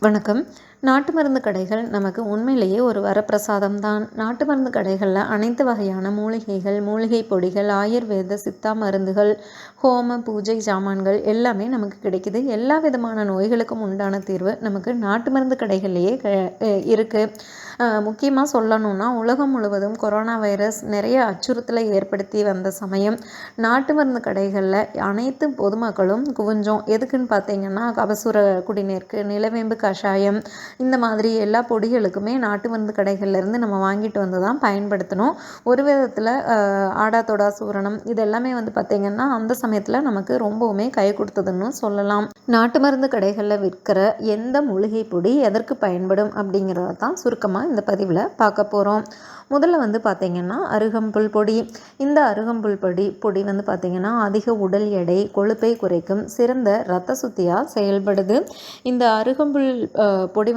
வணக்கம். நாட்டு மருந்து கடைகள் நமக்கு உண்மையிலேயே ஒரு வரப்பிரசாதம் தான் நாட்டு மருந்து கடைகளில் அனைத்து வகையான மூலிகைகள் மூலிகை பொடிகள் ஆயுர்வேத சித்தா மருந்துகள் ஹோம பூஜை சாமான்கள் எல்லாமே நமக்கு கிடைக்குது. எல்லா விதமான நோய்களுக்கும் உண்டான தீர்வு நமக்கு நாட்டு மருந்து கடைகள்லேயே இருக்குது முக்கியமாக சொல்லணும்னா உலகம் முழுவதும் கொரோனா வைரஸ் நிறைய அச்சுறுத்தலை ஏற்படுத்தி வந்த சமயம் நாட்டு மருந்து கடைகளில் அனைத்து பொதுமக்களும் குவிஞ்சோம். எதுக்குன்னு பார்த்தீங்கன்னா கபசுர குடிநீருக்கு நிலவேம்பு கஷாயம் இந்த மாதிரி எல்லா பொடிகளுக்குமே நாட்டு மருந்து கடைகள்லேருந்து நம்ம வாங்கிட்டு வந்து தான் பயன்படுத்தணும். ஒரு விதத்தில் ஆடாத்தொடா சூரணம் இது எல்லாமே வந்து பார்த்திங்கன்னா அந்த சமயத்தில் நமக்கு ரொம்பவுமே கை கொடுத்ததுன்னு சொல்லலாம். நாட்டு மருந்து கடைகளில் விற்கிற எந்த மூலிகை பொடி எதற்கு பயன்படும் அப்படிங்கிறத தான் சுருக்கமாக இந்த பதிவில் பார்க்க போகிறோம் முதல்ல வந்து பார்த்திங்கன்னா அருகம்புல் பொடி. இந்த அருகம்புல் பொடி பொடி வந்து பார்த்திங்கன்னா அதிக உடல் எடை கொழுப்பை குறைக்கும் சிறந்த இரத்த சுத்தியாக செயல்படுது. இந்த அருகம்புல் பொடி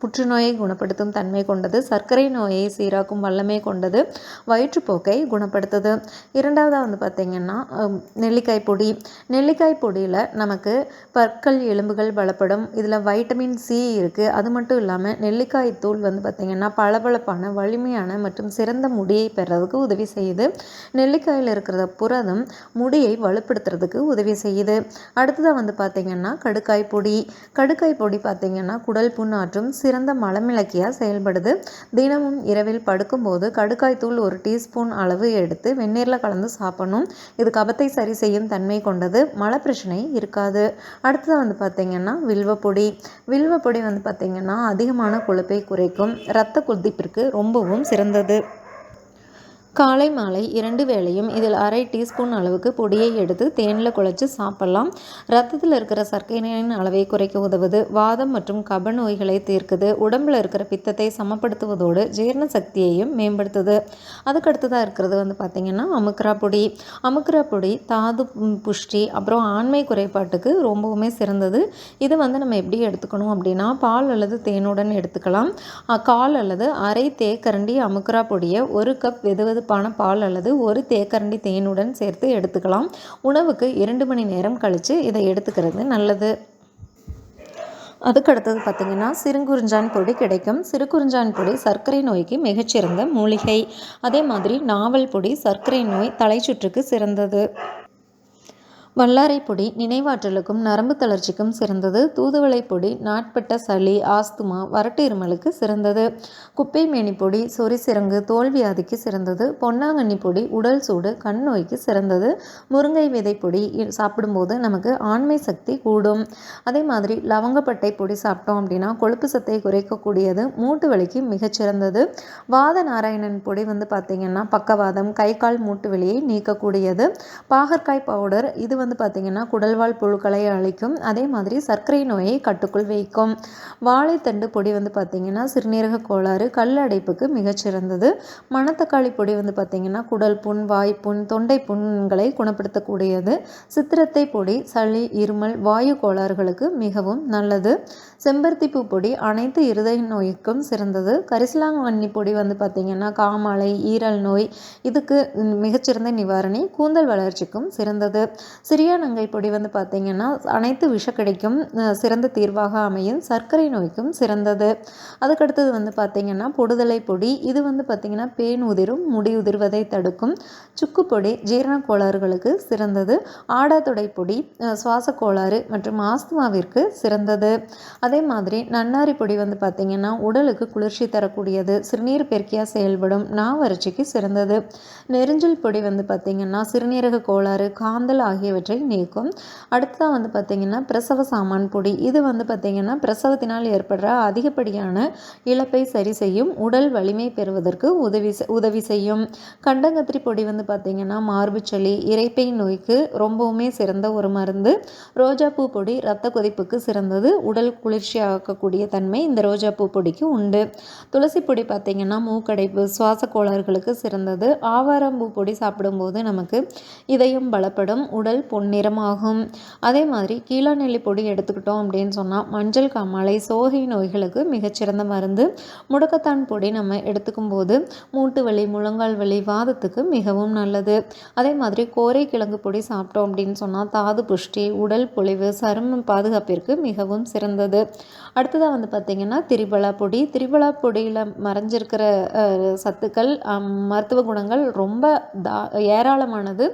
புற்றுநோயை குணப்படுத்தும் தன்மை கொண்டது சர்க்கரை நோயை சீராக்கும் வல்லமை கொண்டது வயிற்றுப்போக்கை குணப்படுத்துது. இரண்டாவதாக வந்து பார்த்திங்கன்னா நெல்லிக்காய் பொடி. நெல்லிக்காய் பொடியில் நமக்கு பற்கள் எலும்புகள் பலப்படும் இதில் வைட்டமின் சி இருக்குது அது மட்டும் இல்லாமல் நெல்லிக்காய் தூள் வந்து பார்த்திங்கன்னா பளபளப்பான வலிமையான மற்றும் சிறந்த முடியை பெறதுக்கு உதவி செய்யுது. நெல்லிக்காயில் இருக்கிற புரதம் முடியை வலுப்படுத்துறதுக்கு உதவி செய்யுது. அடுத்ததாக வந்து பார்த்திங்கன்னா கடுக்காய் பொடி. கடுக்காய் பொடி பார்த்திங்கன்னா குடல் புண் மற்றும் சிறந்த மலமிளக்கியாக செயல்படுது. தினமும் இரவில் படுக்கும்போது கடுக்காய் தூள் ஒரு டீஸ்பூன் அளவு எடுத்து வெந்நீரில் கலந்து சாப்பிடணும். இது கபத்தை சரி செய்யும் தன்மை கொண்டது. மலை பிரச்சனை இருக்காது. அடுத்தது வந்து பார்த்திங்கன்னா வில்வப்பொடி வில்வப்பொடி வந்து பார்த்திங்கன்னா அதிகமான கொழுப்பை குறைக்கும். இரத்த கொதிப்பிற்கு ரொம்பவும் சிறந்தது. காலை மாலை இரண்டு வேளையும் இதில் அரை டீஸ்பூன் அளவுக்கு பொடியை எடுத்து தேனில் குழைச்சி சாப்பிட்லாம். ரத்தத்தில் இருக்கிற சர்க்கரையின் அளவை குறைக்க உதவுது. வாதம் மற்றும் கப நோய்களை தீர்க்குது. உடம்பில் இருக்கிற பித்தத்தை சமப்படுத்துவதோடு ஜீரண சக்தியையும் மேம்படுத்துது. அதுக்கடுத்ததாக இருக்கிறது வந்து பார்த்திங்கன்னா அமுக்ரா பொடி. அமுக்ரா பொடி தாது புஷ்டி அப்புறம் ஆண்மை குறைபாட்டுக்கு ரொம்பவுமே சிறந்தது. இதை வந்து நம்ம எப்படி எடுத்துக்கணும் அப்படின்னா பால் அல்லது தேனுடன் எடுத்துக்கலாம். கால் அல்லது அரை தேக்கரண்டி அமுக்ரா பொடியை ஒரு கப் வெது வெதுப்பான பால் அல்லது ஒரு தேக்கரண்டி தேனுடன் சேர்த்து எடுத்துக்கலாம். உணவுக்கு இரண்டு மணி நேரம் கழித்து இதை எடுத்துக்கிறது நல்லது. அதுக்கடுத்தது பார்த்திங்கன்னா சிறுங்குறிஞ்சான் பொடி கிடைக்கும். சிறுகுறிஞ்சான் பொடி சர்க்கரை நோய்க்கு மிகச்சிறந்த மூலிகை. அதே மாதிரி நாவல் பொடி சர்க்கரை நோய் தலைச்சுற்றுக்கு சிறந்தது. வல்லாரை பொடி நினைவாற்றலுக்கும் நரம்பு தளர்ச்சிக்கும் சிறந்தது. தூதுவளை பொடி நாட்பட்ட சளி ஆஸ்துமா வரட்டு இருமலுக்கு சிறந்தது. குப்பை மேனி பொடி சொரிசிறங்கு தோல்வியாதிக்கு சிறந்தது. பொன்னாங்கண்ணி பொடி உடல் சூடு கண் நோய்க்கு சிறந்தது. முருங்கை விதை பொடி சாப்பிடும்போது நமக்கு ஆண்மை சக்தி கூடும். அதே மாதிரி லவங்கப்பட்டை பொடி சாப்பிட்டோம் அப்படின்னா கொழுப்பு சத்தை குறைக்கக்கூடியது. மூட்டு வலிக்கு மிகச்சிறந்தது வாத நாராயணன் பொடி வந்து பார்த்திங்கன்னா பக்கவாதம் கை கால் மூட்டு வலியை நீக்கக்கூடியது. பாகற்காய் பவுடர் இது வந்து வந்து பார்த்திங்கன்னா குடல்வால் புழுக்களை அழிக்கும். அதே மாதிரி சர்க்கரை நோயை கட்டுக்குள் வைக்கும். வாழைத்தண்டு பொடி வந்து பார்த்திங்கன்னா சிறுநீரக கோளாறு கல் அடைப்புக்கு மிகச்சிறந்தது. மணத்தக்காளி பொடி வந்து பார்த்திங்கன்னா குடல் புண் வாய்ப்புண் தொண்டை புண்களை குணப்படுத்தக்கூடியது. சித்திரத்தை பொடி சளி இருமல் வாயு கோளாறுகளுக்கு மிகவும் நல்லது. செம்பருத்திப்பூ பொடி அனைத்து இருதய நோய்க்கும் சிறந்தது. கரிசலாங்கண்ணி பொடி வந்து பார்த்திங்கன்னா காமாலை ஈரல் நோய் இதுக்கு மிகச்சிறந்த நிவாரணி. கூந்தல் வளர்ச்சிக்கும் சிறந்தது. சிறியானங்கை பொடி வந்து பார்த்திங்கன்னா அனைத்து விஷக்கடைக்கும் சிறந்த தீர்வாக அமையும். சர்க்கரை நோய்க்கும் சிறந்தது. அதுக்கடுத்தது வந்து பார்த்திங்கன்னா பொடுதலை பொடி. இது வந்து பார்த்திங்கன்னா பேன் உதிரும் முடி உதிர்வதை தடுக்கும். சுக்கு பொடி ஜீரண கோளாறுகளுக்கு சிறந்தது. ஆடாத்தொடை பொடி சுவாச கோளாறு மற்றும் ஆஸ்துமாவிற்கு சிறந்தது. அதே மாதிரி நன்னாரி பொடி வந்து பார்த்திங்கன்னா உடலுக்கு குளிர்ச்சி தரக்கூடியது. சிறுநீர் பெருக்கியாக செயல்படும். நாவறட்சிக்கு சிறந்தது. நெருஞ்சல் பொடி வந்து பார்த்திங்கன்னா சிறுநீரக கோளாறு காந்தல் ஆகியவற்றை ஆகியவற்றை நீக்கும். அடுத்ததாக வந்து பார்த்திங்கன்னா பிரசவ சாமான் பொடி. இது வந்து பார்த்திங்கன்னா பிரசவத்தினால் ஏற்படுற அதிகப்படியான இழப்பை சரி செய்யும் உடல் வலிமை பெறுவதற்கு உதவி உதவி செய்யும். கண்டங்கத்திரி பொடி வந்து பார்த்திங்கன்னா மார்புச்சளி இறைப்பை நோய்க்கு ரொம்பவுமே சிறந்த ஒரு மருந்து. ரோஜாப்பூ பொடி இரத்த கொதிப்புக்கு சிறந்தது. உடல் குளிர்ச்சியாக்கக்கூடிய தன்மை இந்த ரோஜாப்பூ பொடிக்கு உண்டு. துளசி பொடி பார்த்திங்கன்னா மூக்கடைப்பு சுவாச கோளாறுகளுக்கு சிறந்தது ஆவாரம்பூ பொடி சாப்பிடும்போது நமக்கு இதயம் பலப்படும் உடல் பொன்னிறமாகும். அதே மாதிரி கீழாநெல்லி பொடி எடுத்துக்கிட்டோம் அப்படின்னு சொன்னால் மஞ்சள் காமாலை சோகை நோய்களுக்கு மிகச்சிறந்த மருந்து. முடக்கத்தான் பொடி நம்ம எடுத்துக்கும் போது மூட்டு வலி முழங்கால் வலி வாதத்துக்கு மிகவும் நல்லது. அதே மாதிரி கோரை கிழங்கு பொடி சாப்பிட்டோம் அப்படின்னு சொன்னால் தாது புஷ்டி உடல் பொலிவு சரும பாதுகாப்பிற்கு மிகவும் சிறந்தது. அடுத்ததாக வந்து பார்த்திங்கன்னா திரிபலா பொடி. திரிபலா பொடியில் மறைஞ்சிருக்கிற சத்துக்கள் மருத்துவ குணங்கள் ரொம்ப தா ஏராளமானது.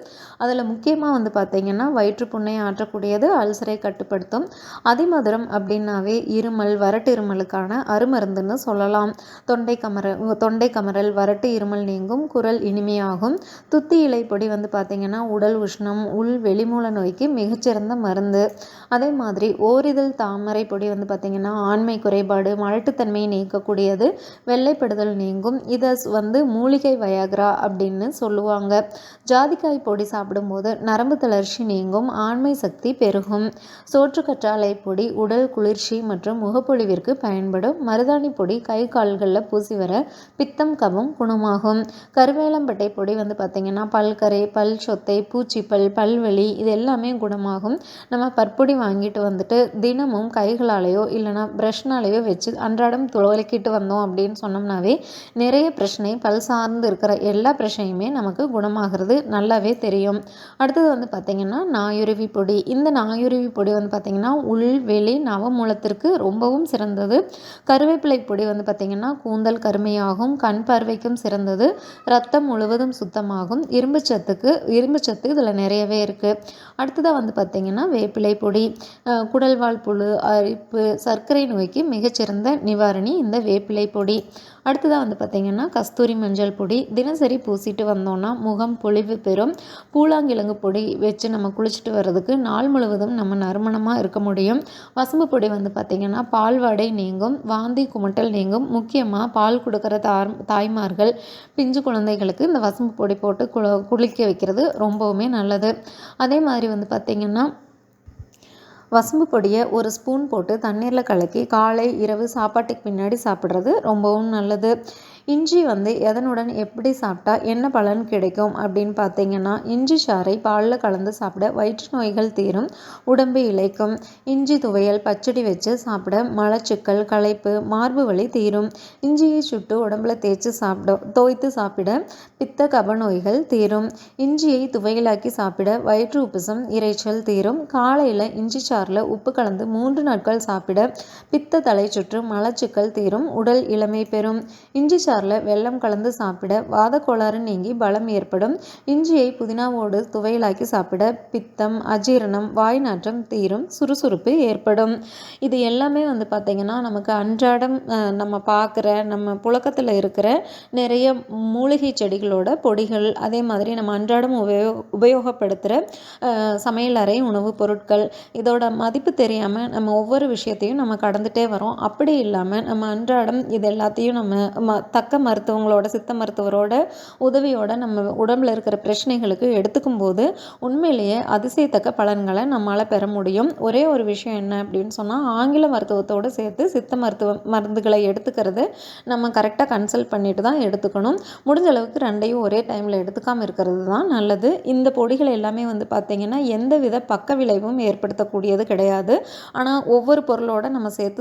அதில் முக்கியமாக வந்து பார்த்திங்கன்னா வயிற்றுப்புண்ணை ஆற்றக்கூடியது அல்சரை கட்டுப்படுத்தும். அதிமதுரம் அப்படின்னாவே இருமல் வறட்டு இருமலுக்கான அருமருந்துன்னு சொல்லலாம். தொண்டை கமர தொண்டை கமரல் வறட்டு இருமல் நீங்கும் குரல் இனிமையாகும். துத்தி இலை பொடி வந்து பார்த்திங்கன்னா உடல் உஷ்ணம் உள் வெளிமூல நோய்க்கு மிகச்சிறந்த மருந்து. அதே மாதிரி ஓரிதழ் தாமரை பொடி வந்து பார்த்திங்கன்னா ஆண்மை குறைபாடு மலட்டுத்தன்மையை நீக்கக்கூடியது வெள்ளைப்படுதல் நீங்கும். இதை வந்து மூலிகை வயாக்ரா அப்படின்னு சொல்லுவாங்க. ஜாதிக்காய் பொடி சாப்பிடும்போது நரம்பு தளர்ச்சி நீங்கும் ஆண்மை சக்தி பெருகும். சோற்று கற்றாழை பொடி உடல் குளிர்ச்சி மற்றும் முகப்பொழிவிற்கு பயன்படும். மருதாணி பொடி கை கால்களில் பூசி வர பித்தம் கபம் குணமாகும். கருவேலம்பட்டை பொடி வந்து பார்த்திங்கன்னா பல்கரை பல் சொத்தை பூச்சிப்பல் பல்வெளி இது எல்லாமே குணமாகும். நம்ம பற்பொடி வாங்கிட்டு வந்துட்டு தினமும் கைகளாலேயோ இல்லைனா ப்ரஷ்னாலேயோ வச்சு அன்றாடம் துளக்கிட்டு வந்தோம் அப்படின்னு சொன்னோம்னாவே நிறைய பிரச்சனை பல் சார்ந்து இருக்கிற எல்லா பிரச்சனையுமே நமக்கு குணமாகிறது நல்லாவே தெரியும். அடுத்தது வந்து பார்த்திங்கன்னா நாயுருவி பொடி. இந்த நாயுருவி பொடி வந்து பார்த்திங்கன்னா உள் வெளி நவமூலத்திற்கு ரொம்பவும் சிறந்தது. கருவேப்பிலை பொடி வந்து பார்த்திங்கன்னா கூந்தல் கருமையாகும் கண் பார்வைக்கும் சிறந்தது. ரத்தம் முழுவதும் சுத்தமாகும். இரும்பு சத்துக்கு இரும்பு சத்து இதில் நிறையவே இருக்குது அடுத்ததாக வந்து பார்த்திங்கன்னா வேப்பிலை பொடி. குடல்வால் புழு அரிப்பு சர்க்கரை சர்க்கரை நோய்க்கு மிகச்சிறந்த நிவாரணி இந்த வேப்பிலை பொடி. அடுத்ததாக வந்து பார்த்திங்கன்னா கஸ்தூரி மஞ்சள் பொடி. தினசரி பூசிட்டு வந்தோம்னா முகம் பொழிவு பெறும். பூலாங்கிழங்கு பொடி வச்சு நம்ம குளிச்சுட்டு வர்றதுக்கு நாள் முழுவதும் நம்ம நறுமணமாக இருக்க முடியும். வசம்பு பொடி வந்து பார்த்திங்கன்னா பால்வாடை நீங்கும் வாந்தி குமட்டல் நீங்கும். முக்கியமாக பால் கொடுக்குற தார் தாய்மார்கள் பிஞ்சு குழந்தைகளுக்கு இந்த வசம்பு பொடி போட்டு குளிக்க வைக்கிறது ரொம்பவுமே நல்லது. அதே மாதிரி வந்து பார்த்திங்கன்னா வசம்பு பொடியை ஒரு ஸ்பூன் போட்டு தண்ணீரில் கலக்கி காலை இரவு சாப்பாட்டுக்கு பின்னாடி சாப்பிட்றது ரொம்பவும் நல்லது. இஞ்சி வந்து எதனுடன் எப்படி சாப்பிட்டா என்ன பலன் கிடைக்கும் அப்படின்னு பார்த்தீங்கன்னா இஞ்சி சாறை பாலில் கலந்து சாப்பிட வயிற்று நோய்கள் தீரும் உடம்பு இழைக்கும். இஞ்சி துவையல் பச்சடி வச்சு சாப்பிட மலச்சிக்கல் களைப்பு மார்பு வலி தீரும். இஞ்சியை சுட்டு உடம்புல தேய்ச்சி சாப்பிட தோய்த்து சாப்பிட பித்த கப நோய்கள் தீரும். இஞ்சியை துவையலாக்கி சாப்பிட வயிற்று உப்புசம் இறைச்சல் தீரும். காலையில் இஞ்சி சாறில் உப்பு கலந்து மூன்று நாட்கள் சாப்பிட பித்த தலை சுற்று மலச்சிக்கல் தீரும் உடல் இளமை பெறும். இஞ்சி சாறில் வெள்ளம் கலந்து சாப்பிட வாத கோளாறு நீங்கி பலம் ஏற்படும். இஞ்சியை புதினாவோடு துவையலாக்கி சாப்பிட பித்தம் அஜீரணம் வாய் நாற்றம் தீரும் சுறுசுறுப்பு ஏற்படும். இது எல்லாமே வந்து பார்த்திங்கன்னா நமக்கு அன்றாடம் நம்ம பார்க்குற நம்ம புழக்கத்தில் இருக்கிற நிறைய மூலிகை செடிகளோட பொடிகள் அதே மாதிரி நம்ம அன்றாடம் உபயோ உபயோகப்படுத்துகிற சமையலறை உணவுப் பொருட்கள் இதோட மதிப்பு தெரியாமல் நம்ம ஒவ்வொரு விஷயத்தையும் நம்ம கடந்துகிட்டே வரோம். அப்படி இல்லாமல் நம்ம அன்றாடம் இது எல்லாத்தையும் நம்ம தக்க மருத்துவங்களோட சித்த மருத்துவரோட உதவியோட நம்ம உடம்பில் இருக்கிற பிரச்சனைகளுக்கு எடுத்துக்கும் போது உண்மையிலேயே அதிசயத்தக்க பலன்களை நம்மளால் பெற முடியும். ஒரே ஒரு விஷயம் என்ன அப்படின்னு சொன்னால் ஆங்கில மருத்துவத்தோடு சேர்த்து சித்த மருத்துவ மருந்துகளை எடுத்துக்கிறது நம்ம கரெக்டாக கன்சல்ட் பண்ணிட்டு தான் எடுத்துக்கணும். முடிஞ்ச அளவுக்கு ரெண்டையும் ஒரே டைமில் எடுத்துக்காமல் இருக்கிறது தான் நல்லது. இந்த பொடிகள் எல்லாமே வந்து பார்த்திங்கன்னா எந்த வித பக்க விளைவும் ஏற்படுத்தக்கூடியது கிடையாது. ஆனால் ஒவ்வொரு பொருளோட நம்ம சேர்த்து